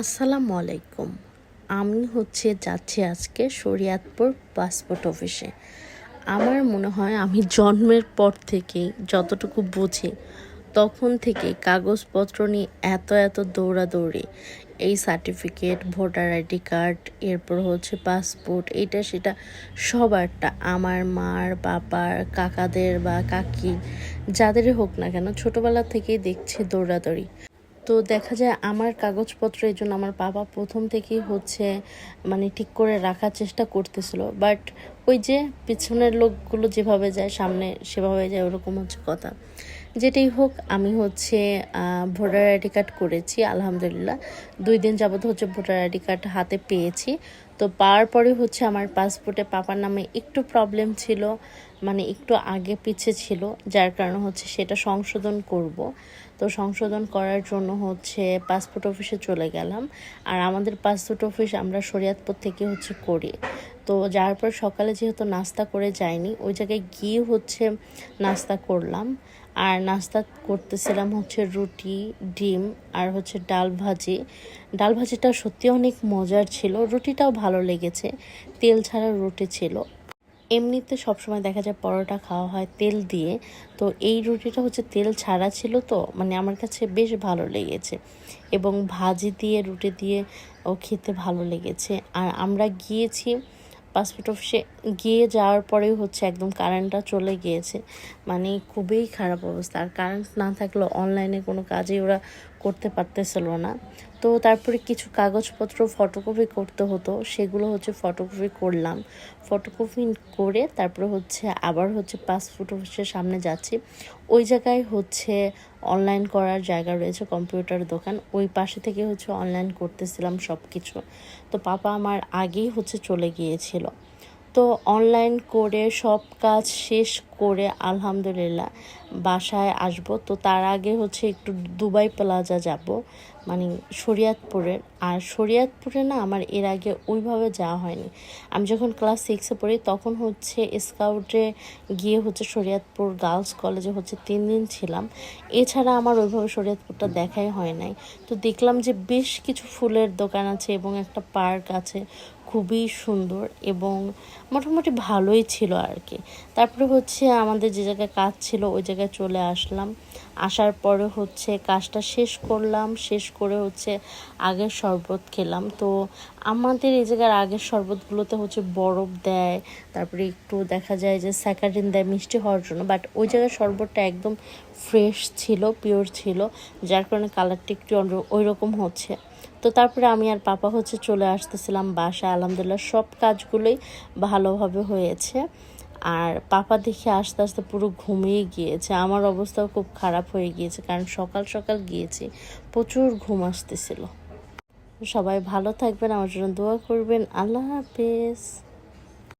আসসালামু আলাইকুম। আমি হচ্ছে যাচ্ছি আজকে শরিয়াতপুর পাসপোর্ট অফিসে। আমার মনে হয় আমি জন্মের পর থেকে যতটুকু বুঝি, তখন থেকে কাগজপত্র নিয়ে এত এত দৌড়াদৌড়ি। এই সার্টিফিকেট, ভোটার আইডি কার্ড, এরপর হচ্ছে পাসপোর্ট, এটা সেটা সবারটা। আমার মার, বাবার, কাকাদের বা কাকি, যাদেরই হোক না কেন, ছোটোবেলা থেকেই দেখছি দৌড়াদৌড়ি। তো দেখা যায় আমার কাগজপত্র এই জন্য আমার বাবা প্রথম থেকেই হচ্ছে মানে ঠিক করে রাখার চেষ্টা করতেছিল। বাট ওই যে পিছনের লোকগুলো যেভাবে যায়, সামনে সেভাবে যায়, ওরকম হচ্ছে কথা। যেটাই হোক, আমি হচ্ছে ভোটার আইডি কার্ড করেছি, আলহামদুলিল্লাহ। দুই দিন যাবত হচ্ছে ভোটার আইডি কার্ড হাতে পেয়েছি। তো পাওয়ার পরে হচ্ছে আমার পাসপোর্টে পাপার নামে একটু প্রবলেম ছিল মানে একটু আগে পিছে ছিল, যার কারণে হচ্ছে সেটা সংশোধন করব। তো সংশোধন করার জন্য হচ্ছে পাসপোর্ট অফিসে চলে গেলাম। আর আমাদের পাসপোর্ট অফিস আমরা শরিয়াতপুর থেকে হচ্ছে করি। তো যাওয়ার পর সকালে যেহেতু নাস্তা করে যাইনি, ওই জায়গায় গিয়ে হচ্ছে নাস্তা করলাম। আর নাস্তা করতেছিলাম হচ্ছে রুটি, ডিম আর হচ্ছে ডাল ভাজি। ডাল ভাজিটা সত্যি অনেক মজার ছিল, রুটিটাও ভালো লেগেছে, তেল ছাড়া রুটি ছিল। এমনিতে সবসময় দেখা যায় পরোটা খাওয়া হয় তেল দিয়ে, তো এই রুটিটা হচ্ছে তেল ছাড়া ছিল তো মানে আমার কাছে বেশ ভালো লেগেছে। এবং ভাজি দিয়ে, রুটি দিয়ে ও খেতে ভালো লেগেছে। আর আমরা গিয়েছি পাসপোর্ট অফিসে গিয়ে যাওয়ার পরেই হচ্ছে একদম কারেন্টটা চলে গিয়েছে। মানে খুবই খারাপ অবস্থা। আর কারেন্ট না থাকলে অনলাইনে কোনো কাজেই ওরা করতে পারতেছিল না। তো তারপরে কিছু কাগজপত্র ফটোকপি করতে হতো, সেগুলো হচ্ছে ফটোকপি করলাম। ফটোকপি করে তারপরে হচ্ছে আবার হচ্ছে পাসপোর্ট অফিসের সামনে যাচ্ছি। ওই জায়গায় হচ্ছে অনলাইন করার জায়গা রয়েছে কম্পিউটার দোকান। ওই পাশে থেকে হচ্ছে অনলাইন করতেছিলাম সব কিছু তো পাপা আমার আগেই হচ্ছে চলে গিয়েছিল। তো অনলাইন করে সব কাজ শেষ করে আলহামদুলিল্লাহ বাসায় আসব। তো তার আগে হচ্ছে একটু দুবাই প্লাজা যাব মানে শরিয়াতপুরের আর শরিয়াতপুরে না আমার এর আগে ওইভাবে যাওয়া হয়নি। আমি যখন ক্লাস সিক্সে পড়ি তখন হচ্ছে স্কাউটে গিয়ে হচ্ছে শরিয়াতপুর গার্লস কলেজে হচ্ছে তিন দিন ছিলাম। এছাড়া আমার ওইভাবে শরিয়াতপুরটা দেখাই হয় নাই। তো দেখলাম যে বেশ কিছু ফুলের দোকান আছে এবং একটা পার্ক আছে। খুবই সুন্দর এবং মোটামুটি ভালোই ছিল আর কি। তারপরে হচ্ছে আমাদের যে জায়গায় কাজ ছিল, ওই জায়গায় চলে আসলাম। আসার পরে হচ্ছে কাজটা শেষ করলাম, শেষ করে হচ্ছে আগের শরবত খেলাম। তো আমাদের এই জায়গার আগের শরবতগুলোতে হচ্ছে বরফ দেয়, তারপরে একটু দেখা যায় যে স্যাকারিন দেয়, মিষ্টি হওয়ার জন্য। বাট ওই জায়গার শরবতটা একদম ফ্রেশ ছিল পিওর ছিল, যার কারণে কালারটা একটু ওই রকম হচ্ছে। তো তারপরে আমি আর পাপা হচ্ছে চলে আসতেছিলাম বাসায়। আলহামদুলিল্লাহ সব কাজগুলোই ভালোভাবে হয়েছে। আর পাপা দেখে আস্তে আস্তে পুরো ঘুমিয়ে গিয়েছে। আমার অবস্থাও খুব খারাপ হয়ে গিয়েছে কারণ সকাল সকাল গিয়েছি, প্রচুর ঘুম আসতেছিল। সবাই ভালো থাকবেন, আমার জন্য দোয়া করবেন। আল্লাহ হাফেজ।